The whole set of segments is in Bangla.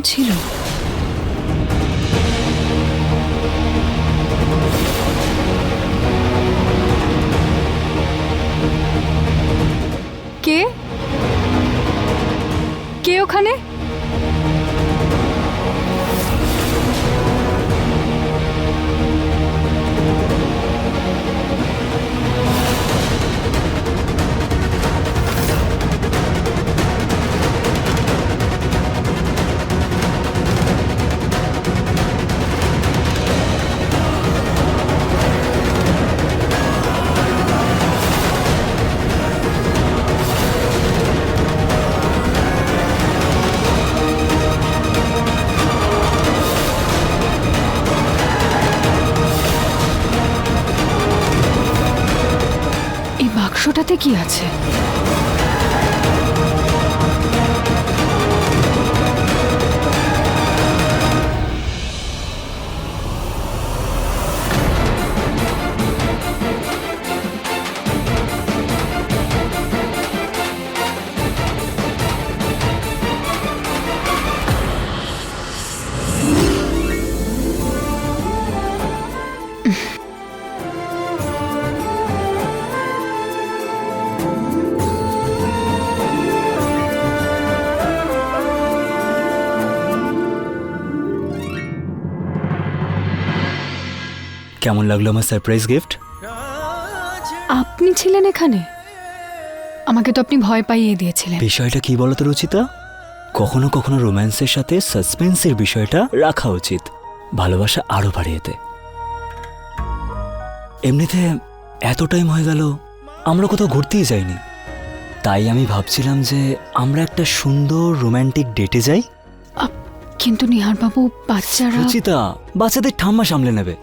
ছিল। কি আছে? কেমন লাগল আমার সারপ্রাইজ গিফট আপনি ছিলেন এখানে। আমাকে তো আপনি ভয় পাইয়ে দিয়েছিলেন। বিষয়টা কি বলতো রুচিতা? কখনো কখনো রোম্যান্সের সাথে সাসপেন্সের বিষয়টা রাখা উচিত। ভালোবাসা আরও বাড়িয়ে দেয় এমনিতে এত টাইম হয়ে গেল আমরা কোথাও ঘুরতেই যাইনি। তাই আমি ভাবছিলাম যে আমরা একটা সুন্দর রোমান্টিক ডেটে যাই। কিন্তু নিহার বাবু বাচ্চারা রুচিতা বাচ্চাদের ঠাম্মা সামলে নেবে।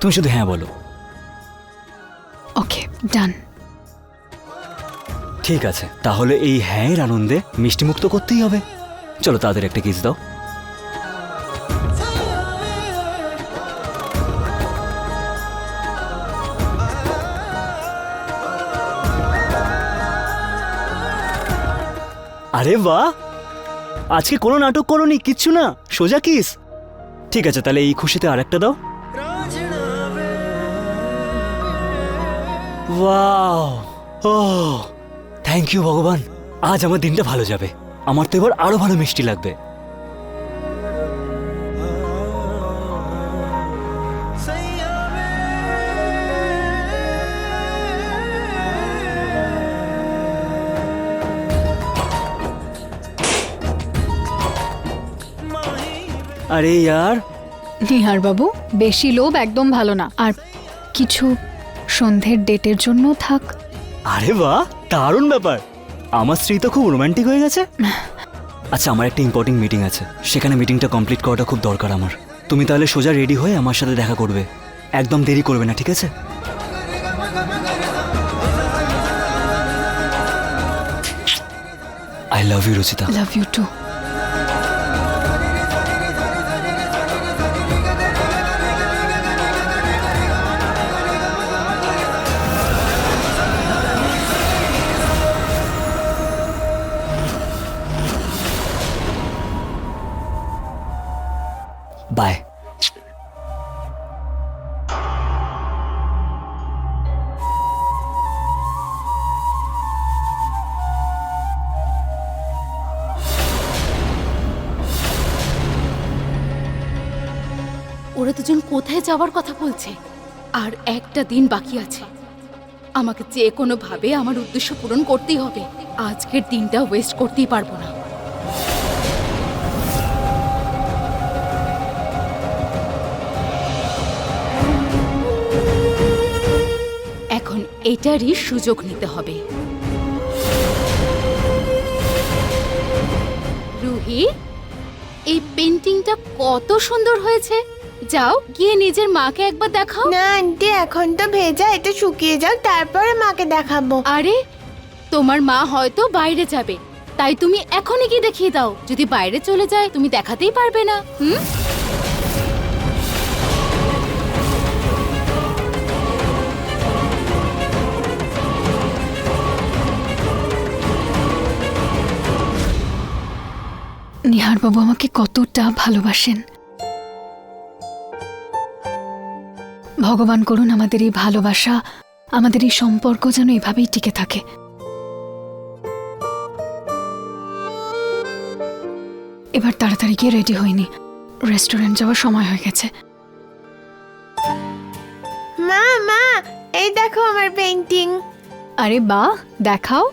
তুমি শুধু হ্যাঁ বলো। ওকে ডান ঠিক আছে তাহলে এই হ্যাঁর আনন্দে মিষ্টি মুক্ত করতেই হবে। চলো তাদের একটা কিস দাও। আরে বাহ! আজকে কোনো নাটক করনি কিচ্ছু না সোজা কিস ঠিক আছে তাহলে এই খুশিতে আরেকটা দাও। ওয়াও ও থ্যাংক ইউ ভগবান। আজ আমার দিনটা ভালো যাবে। আমার তো এবার আরও ভালো মিষ্টি লাগবে। আরে, ইয়ার। নিহার বাবু বেশি লোভ একদম ভালো না। আর কিছু সন্ধ্যের ডেটের জন্য থাক। আরে বাহ দারুণ ব্যাপার। আমার স্ত্রী তো খুব রোমান্টিক হয়ে গেছে। আচ্ছা আমার একটা ইম্পর্টেন্ট মিটিং আছে। সেখানে মিটিংটা কমপ্লিট করাটা খুব দরকার আমার। তুমি তাহলে সোজা রেডি হয়ে আমার সাথে দেখা করবে। একদম দেরি করবে না ঠিক আছে? I love you Ruchita. Love you too bye. ওরা দুজন কোথায় যাওয়ার কথা বলছে? আর একটা দিন বাকি আছে। আমাকে যে কোনো ভাবে আমার উদ্দেশ্য পূরণ করতেই হবে। আজকের দিনটা ওয়েস্ট করতেই পারব না। এটারই সুযোগ নিতে হবে। রুহি এই পেন্টিংটা কত সুন্দর হয়েছে। যাও গিয়ে নিজের মাকে একবার দেখাও। না আন্টি এখন তো ভেজা এটা শুকিয়ে যাও তারপরে মাকে দেখাবো। আরে তোমার মা হয়তো বাইরে যাবে। তাই তুমি এখনই কি দেখিয়ে দাও। যদি বাইরে চলে যায় তুমি দেখাতেই পারবে না। হুম? নিহারবাবু আমাকে কতটা ভালোবাসেন। ভগবান করুন আমাদের এই ভালোবাসা আমাদের এই সম্পর্ক যেন এভাবেই টিকে থাকে। এবার তাড়াতাড়ি গিয়ে রেডি হয়নি রেস্টুরেন্ট যাওয়ার সময় হয়ে গেছে। মা মা এই দেখো আমার পেন্টিং আরে বাহ দেখাও।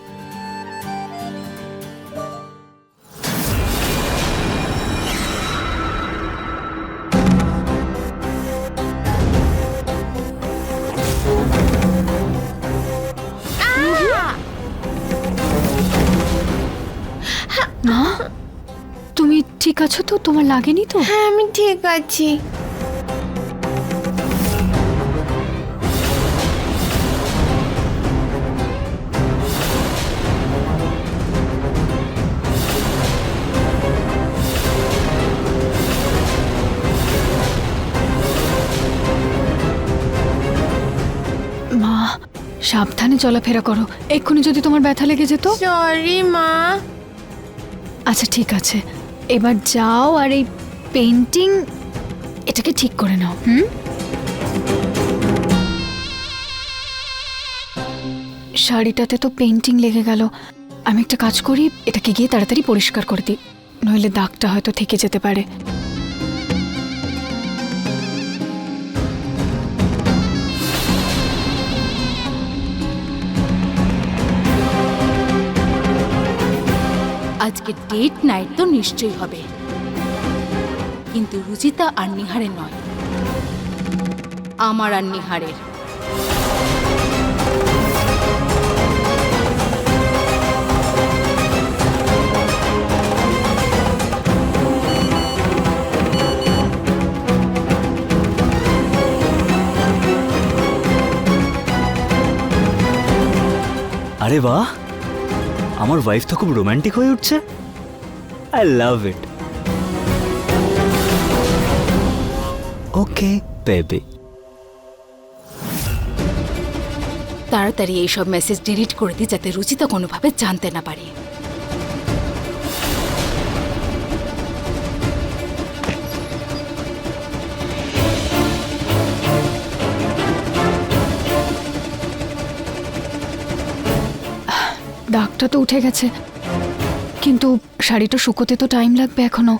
ঠিক আছো তো? তোমার লাগেনি তো? হ্যাঁ আমি ঠিক আছি। মা সাবধানে চলাফেরা করো। এক্ষুনি যদি তোমার ব্যথা লেগে যেত। সরি মা। আচ্ছা ঠিক আছে। এবার যাও আর এই পেন্টিং এটাকে ঠিক করে নাও, হুম? শাড়িটাতে তো পেন্টিং লেগে গেল। আমি একটা কাজ করি, এটাকে গিয়ে তাড়াতাড়ি পরিষ্কার করে দিই। নইলে দাগটা হয়তো থেকে যেতে পারে। আজকে ডেট নাইট তো নিশ্চয়ই হবে। কিন্তু রুচিতা আর নিহারের নয়। আমার আর নিহারের। আরে বাহ! আমার ওয়াইফ তো খুব রোমান্টিক হয়ে উঠছে। I love it okay baby তাড়াতাড়ি এইসব মেসেজ ডিলিট করে দিই যাতে রুচিতা কোনোভাবে জানতে না পারে। দাগটা তো উঠে গেছে। কিন্তু শাড়িটা শুকোতে তো টাইম লাগবে এখনও।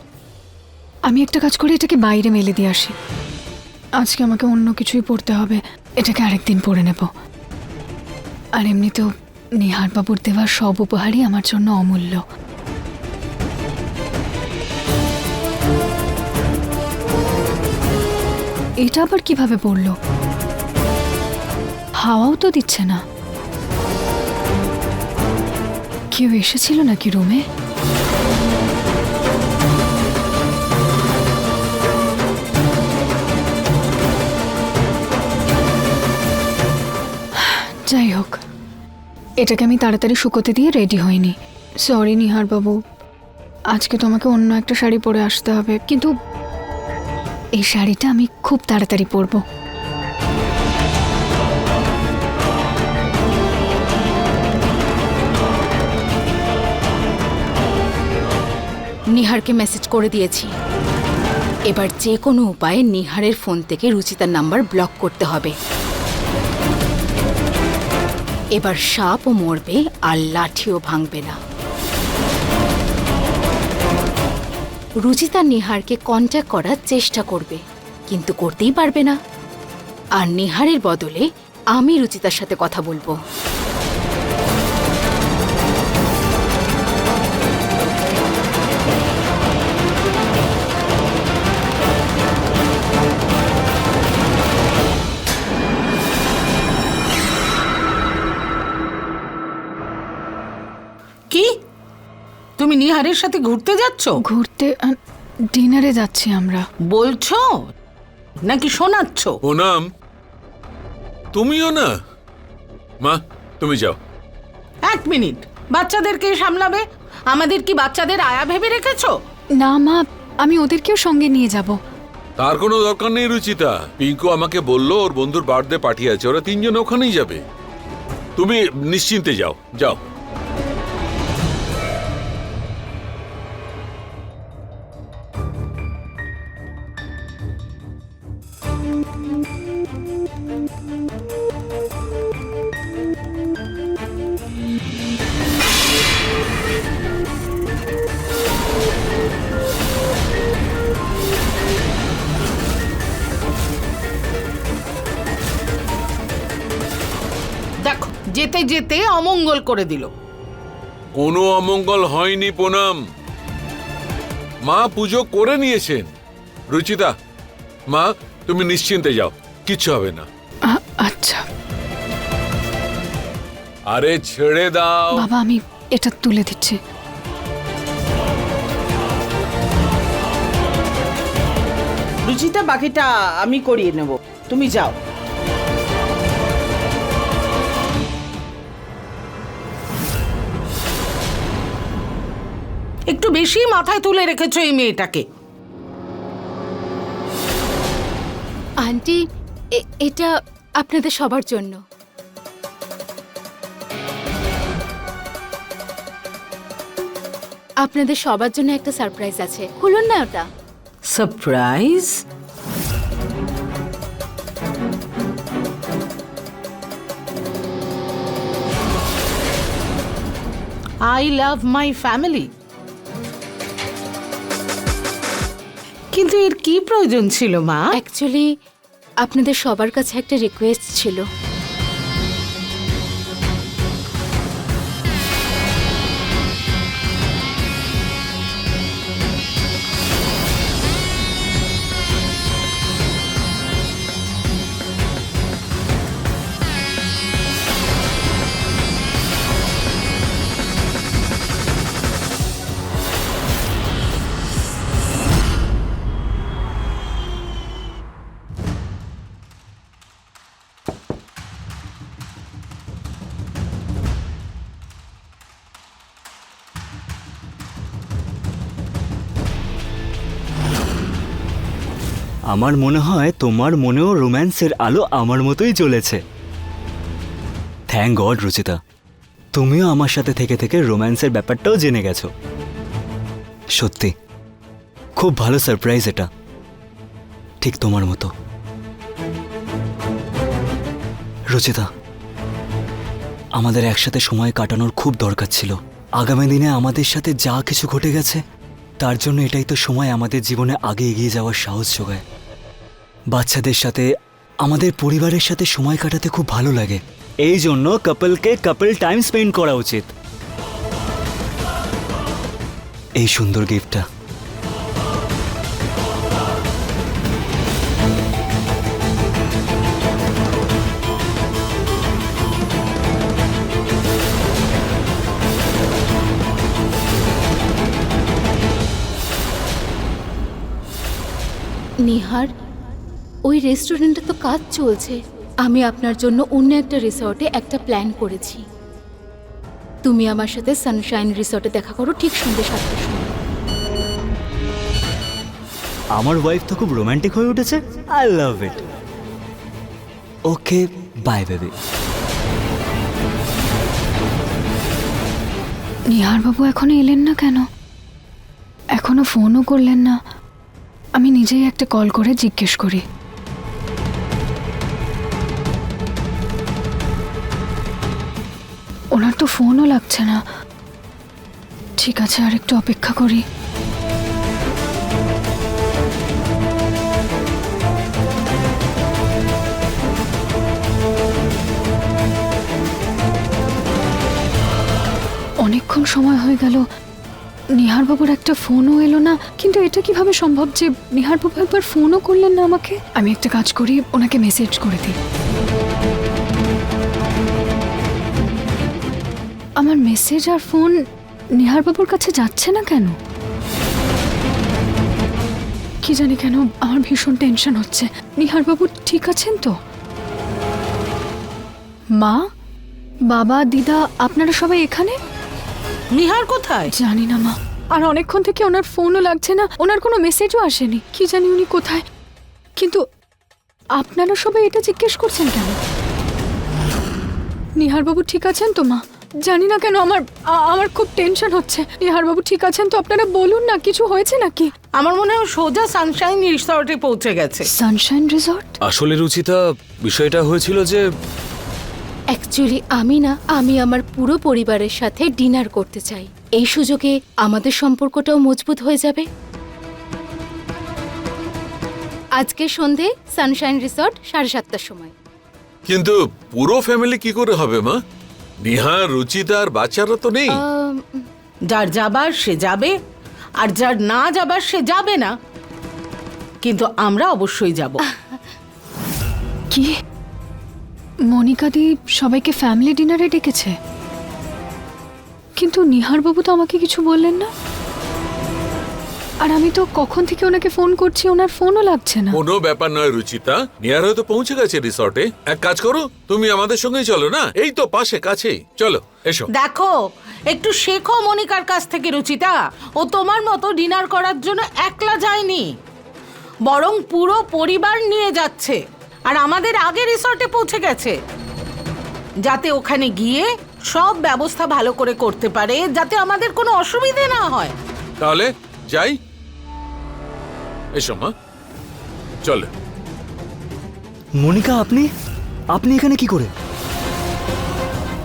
আমি একটা কাজ করি, এটাকে বাইরে মেলে দিয়ে আসি। আজকে আমাকে অন্য কিছুই পড়তে হবে, এটাকে আরেকদিন পরে নেব। আর এমনিতেও বাবুর দেওয়া সব উপহারই আমার জন্য অমূল্য। এটা আবার কীভাবে পড়ল হাওয়াও তো দিচ্ছে না। কেউ এসেছিল নাকি রুমে? যাই হোক, এটাকে আমি তাড়াতাড়ি শুকোতে দিয়ে রেডি হইনি। সরি নিহার বাবু আজকে তোমাকে অন্য একটা শাড়ি পরে আসতে হবে, কিন্তু এই শাড়িটা আমি খুব তাড়াতাড়ি পরবো। নিহারকে মেসেজ করে দিয়েছি। এবার যে কোনো উপায়ে নিহারের ফোন থেকে রুচিতার নাম্বার ব্লক করতে হবে। এবার সাপও মরবে আর লাঠিও ভাঙবে না। রুচিতা নিহারকে কন্ট্যাক্ট করার চেষ্টা করবে, কিন্তু করতেই পারবে না। আর নিহারের বদলে আমি রুচিতার সাথে কথা বলব। নিহারের সাথে ঘুরতে যাচ্ছ? ঘুরতে ডিনারে যাচ্ছি আমরা। বলছো? নাকি শোনাচ্ছ? ওনাম তুমিও না? মা তুমি যাও। এক মিনিট। বাচ্চাদেরকে সামলাবে? আমাদের কি বাচ্চাদের আয়া ভেবে রেখেছো? না মা আমি ওদেরকেও সঙ্গে নিয়ে যাব। তার কোনো দরকার নেই রুচিতা। পিঙ্কু আমাকে বলল ওর বন্ধুর বার্থডে পার্টি আছে ওরা তিনজন ওখানেই যাবে। তুমি নিশ্চিন্তে যাও যাও। যেতে যেতে অমঙ্গল করে দিল। কোনো অমঙ্গল হয়নি পুনম মা পুজো করে নিয়েছেন। রুচিতা মা তুমি নিশ্চিন্তে যাও কিচ্ছু হবে না। আচ্ছা। আরে ছেড়ে দাও। বাবা আমি এটা তুলে দিচ্ছি। রুচিতা বাকিটা আমি করিয়ে নেব। তুমি যাও। একটু বেশি মাথায় তুলে রেখেছ এই মেয়েটাকে। আন্টি এটা আপনাদের সবার জন্য। আপনাদের সবার জন্য একটা সারপ্রাইজ আছে। খুলুন না ওটা। Surprise? I love my family কিন্তু এর কি প্রয়োজন ছিল মা? অ্যাকচুয়ালি আপনাদের সবার কাছে একটা রিকোয়েস্ট ছিল। আমার মনে হয় তোমার মনেও রোম্যান্সের আলো আমার মতোই চলেছে থ্যাংক গড রুচিতা। তুমিও আমার সাথে থেকে থেকে রোম্যান্সের ব্যাপারটাও জেনে গেছো। সত্যি, খুব ভালো সারপ্রাইজ এটা। ঠিক তোমার মতো। রুচিতা, আমাদের একসাথে সময় কাটানোর খুব দরকার ছিল। আগামী দিনে আমাদের সাথে যা কিছু ঘটে গেছে, তার জন্য এটাই তো সময় আমাদের জীবনে আগে এগিয়ে যাওয়ার সাহস যোগায়। বাচ্চাদের সাথে, আমাদের পরিবারের সাথে সময় কাটাতে খুব ভালো লাগে। এই জন্য কাপলকে কাপল টাইম স্পেন্ড করা উচিত। এই সুন্দর গিফটটা। নিহার ওই রেস্টুরেন্টে তো কাজ চলছে। আমি আপনার জন্য অন্য একটা রিসর্টে একটা প্ল্যান করেছি। তুমি আমার সাথে সানশাইন রিসর্টে দেখা করো ঠিক সন্ধ্যে সাতটার সময়। আমার ওয়াইফ তো খুব রোমান্টিক হয়ে উঠেছে। I love it okay bye baby নিহারবাবু এখনও এলেন না কেন? এখনও ফোনও করলেন না। আমি নিজেই একটা কল করে জিজ্ঞেস করি। তো ফোনও লাগছে না। ঠিক আছে, আর একটু অপেক্ষা করি। অনেকক্ষণ সময় হয়ে গেল। নিহারবাবুর একটা ফোনও এলো না। কিন্তু এটা কীভাবে সম্ভব যে নিহারবাবু একবার ফোনও করলেন না আমাকে? আমি একটা কাজ করি, ওনাকে মেসেজ করে দিই। আমার মেসেজ আর ফোন নিহারবাবুর কাছে যাচ্ছে না কেন? কি জানি কেন আমার ভীষণ টেনশন হচ্ছে। নিহারবাবু ঠিক আছেন তো? মা বাবা দিদা আপনারা সবাই এখানে? নিহার কোথায়? জানি না মা। আর অনেকক্ষণ থেকে ওনার ফোনও লাগছে না ওনার কোনো মেসেজও আসেনি। কি জানি উনি কোথায়। কিন্তু আপনারা সবাই এটা জিজ্ঞেস করছেন কেন? নিহারবাবু ঠিক আছেন তো মা? জানি না কেন আমার আমার খুব টেনশন হচ্ছে। নিহারবাবু ঠিক আছেন তো? আপনারা বলুন না কিছু হয়েছে নাকি? আমার মনে হয় সোজা সানশাইন রিসর্টে পৌঁছে গেছে। সানশাইন রিসর্ট আসলে রুচিতা বিষয়টা হয়েছিল যে অ্যাকচুয়ালি আমি না আমি আমার পুরো পরিবারের সাথে ডিনার করতে চাই। এই সুযোগে আমাদের সম্পর্কটাও মজবুত হয়ে যাবে। আজকে সন্ধে সানশাইন রিসর্ট সাড়ে সাতটার সময়। কিন্তু পুরো ফ্যামিলি কি করে হবে মা? নিহা রুচিতা আর বাচ্চারা তো নেই। যার যাবার সে যাবে আর যার না যাবার সে যাবে না। কিন্তু আমরা অবশ্যই যাব। কি? মনিকাদি সবাইকে ফ্যামিলি ডিনারে ডেকেছে? কিন্তু নিহার বাবু তো আমাকে কিছু বললেন না। আর আমি তো কখন থেকে ওনাকে ফোন করছি ওনার ফোনও লাগছে না। কোনো ব্যাপার নয় রুচিতা। নিয়ার হয়তো পৌঁছে গেছে রিসর্টে। এক কাজ করো তুমি আমাদের সঙ্গেই চলো না? এই তো পাশে কাছেই। চলো এসো। দেখো একটু শেখো মনিকার কাছ থেকে রুচিতা। ও তোমার মতো ডিনার করার জন্য একলা যায়নি। বরং পুরো পরিবার নিয়ে যাচ্ছে। আর আমাদের আগে রিসর্টে পৌঁছে গেছে। যাতে ওখানে গিয়ে সব ব্যবস্থা ভালো করে করতে পারে যাতে আমাদের কোনো অসুবিধে না হয়। তাহলে যাই। এসো মা। চলো। মনিকা আপনি? আপনি এখানে কি করে?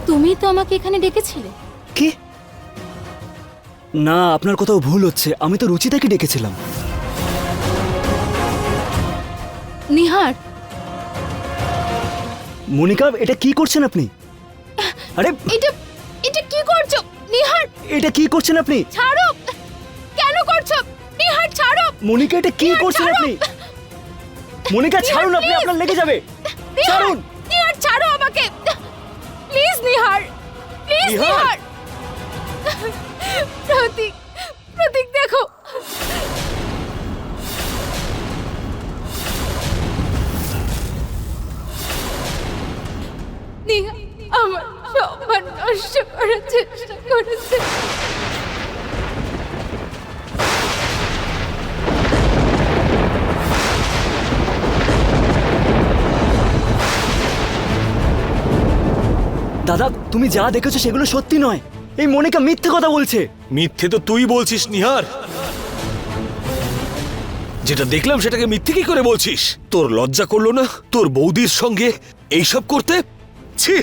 তুমি তো আমাকে এখানে ডেকেছিলে। কি? না আপনার কোথাও ভুল হচ্ছে। আমি তো রুচিতাকে ডেকেছিলাম। নিহার। মনিকা এটা কি করছেন আপনি? আরে এটা এটা কি করছ? নিহার। এটা কি করছেন আপনি? ছাড়ো। নিহার ছাড়ো। মনিকা এটা কি করছেন! আপনি? মনিকা ছাড়ুন আপনি আপনার লেগে যাবে। ছাড়ুন। নিহার ছাড়ো আমাকে। Please Nihar please Nihar! প্রতীক প্রতীক দেখো। নিহার আমার সম্মান নষ্ট করার চেষ্টা করেছে। দাদা তুমি যা দেখেছ সেগুলো সত্যি নয়। এই মনিকা মিথ্যে কথা বলছে। মিথ্যে তো তুই বলছিস নিহার। যেটা দেখলাম সেটাকে মিথ্যে কি করে বলছিস? তোর লজ্জা করল না? তোর বৌদির সঙ্গে এইসব করতে? ছি!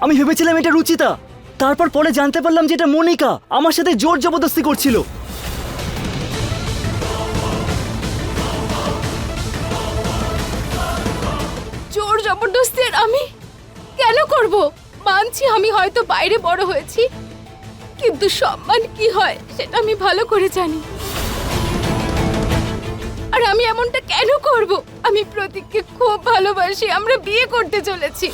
আমি ভেবেছিলাম এটা রুচিতা। তারপর পরে জানতে পারলাম যে এটা মনিকা। আমার সাথে জোর জবরদস্তি করছিল। জোর জবরদস্তি আর আমি? কেন করব? মানছি আমি হয়তো বাইরে বড় হয়েছি, কিন্তু সম্মান কি হয় সেটা আমি ভালো করে জানি। আর আমি এমনটা কেন করব? আমি প্রতীককে খুব ভালোবাসি, আমরা বিয়ে করতে চলেছি।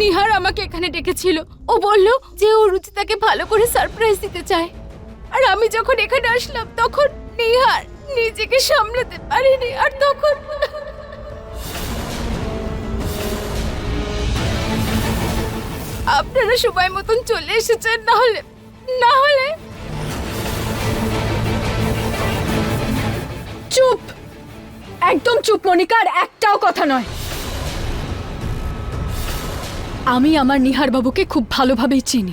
নিহার আমাকে এখানে ডেকেছিল। ও বলল যে ও রুচিতাকে ভালো করে সারপ্রাইজ দিতে চায়। আর আমি যখন এখানে আসলাম, তখন নিহার নিজেকে সামলাতে পারেনি, আর তখন আপনারা সময় মতন চলে এসেছেন, না হলে না হলে। চুপ! একদম চুপ, মনিকা, আর একটাও কথা নয়। আমি আমার নিহার বাবুকে খুব ভালোভাবেই চিনি।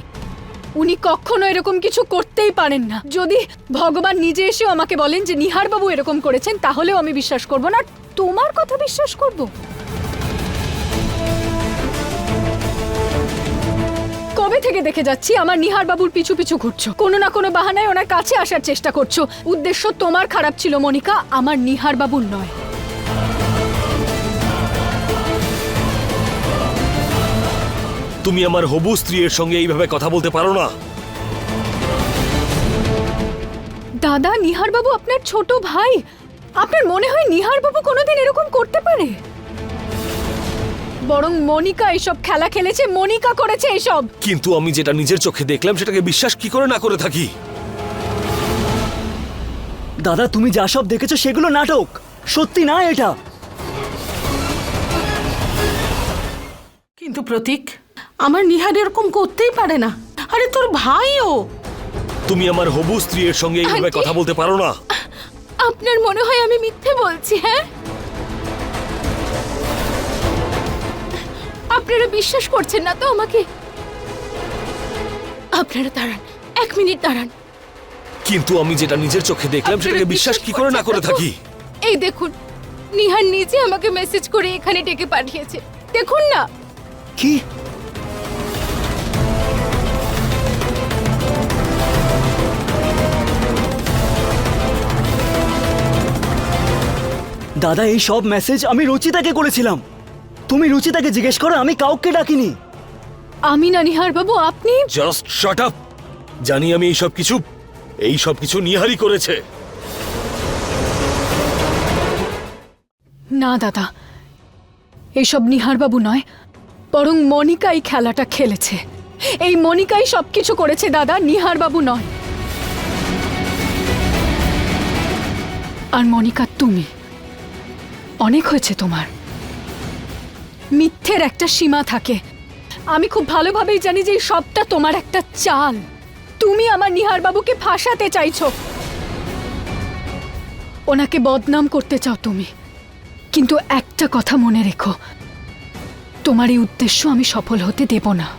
উনি কখনো এরকম কিছু করতেই পারেন না। যদি ভগবান নিজে এসেও আমাকে বলেন যে নিহার বাবু এরকম করেছেন, তাহলেও আমি বিশ্বাস করব না। তোমার কথা বিশ্বাস করব? কবে থেকে দেখে যাচ্ছি আমার নিহার বাবুর পিছু পিছু ঘুরছো? কোনো না কোনো বাহানায় ওনার কাছে আসার চেষ্টা করছ। উদ্দেশ্য তোমার খারাপ ছিল মনিকা আমার নিহার বাবুর নয়। তুমি আমার হবু স্ত্রীর সঙ্গে এইভাবে কথা বলতে পারো না। দাদা নিহার বাবু আপনার ছোট ভাই। আপনার মনে হয় নিহার বাবু কোনোদিন এরকম করতে পারে? বরং মনিকা এসব খেলা খেলেছে মনিকা করেছে এসব। কিন্তু আমি যেটা নিজের চোখে দেখলাম সেটাকে বিশ্বাস কি করে না করে থাকি? দাদা তুমি যা সব দেখেছ সেগুলো নাটক। সত্যি না এটা? কিন্তু প্রতীক আমার নিহার এরকম করতেই পারে না। আরে তোর ভাইও। তুমি আমার হবু স্ত্রীর সঙ্গে এইভাবে কথা বলতে পারো না। আপনার মনে হয় আমি মিথ্যে বলছি হ্যাঁ? আপনারা বিশ্বাস করছেন না তো আমাকে? আপনারা দাঁড়ান এক মিনিট দাঁড়ান। কিন্তু আমি যেটা নিজের চোখে দেখলাম আপনারা সেটাকে বিশ্বাস কি করে না করে করছেন থাকি? এই দেখুন নিহার নিজে আমাকে মেসেজ করে এখানে ডেকে পাঠিয়েছে। দেখুন না। কি? দাদা এই সব মেসেজ আমি রুচিতাকে করেছিলাম। তুমি রুচিতাকে জিজ্ঞেস করো আমি কাউকে ডাকিনি। আমি না নিহার বাবু আপনি? জাস্ট শাট আপ জানি আমি এই সব কিছু এই সব কিছু নিহারি করেছে। না দাদা। এসব নিহারবাবু নয় বরং মনিকা এই খেলাটা খেলেছে। এই মনিকাই সবকিছু করেছে দাদা নিহারবাবু নয়। আর মনিকা তুমি। অনেক হয়েছে তোমার। মিথ্যের একটা সীমা থাকে। আমি খুব ভালোভাবেই জানি যে এই সবটা তোমার একটা চাল। তুমি আমার নিহার বাবুকে ফাঁসাতে চাইছ। ওনাকে বদনাম করতে চাও তুমি। কিন্তু একটা কথা মনে রেখো। তোমার এই উদ্দেশ্য আমি সফল হতে দেব না।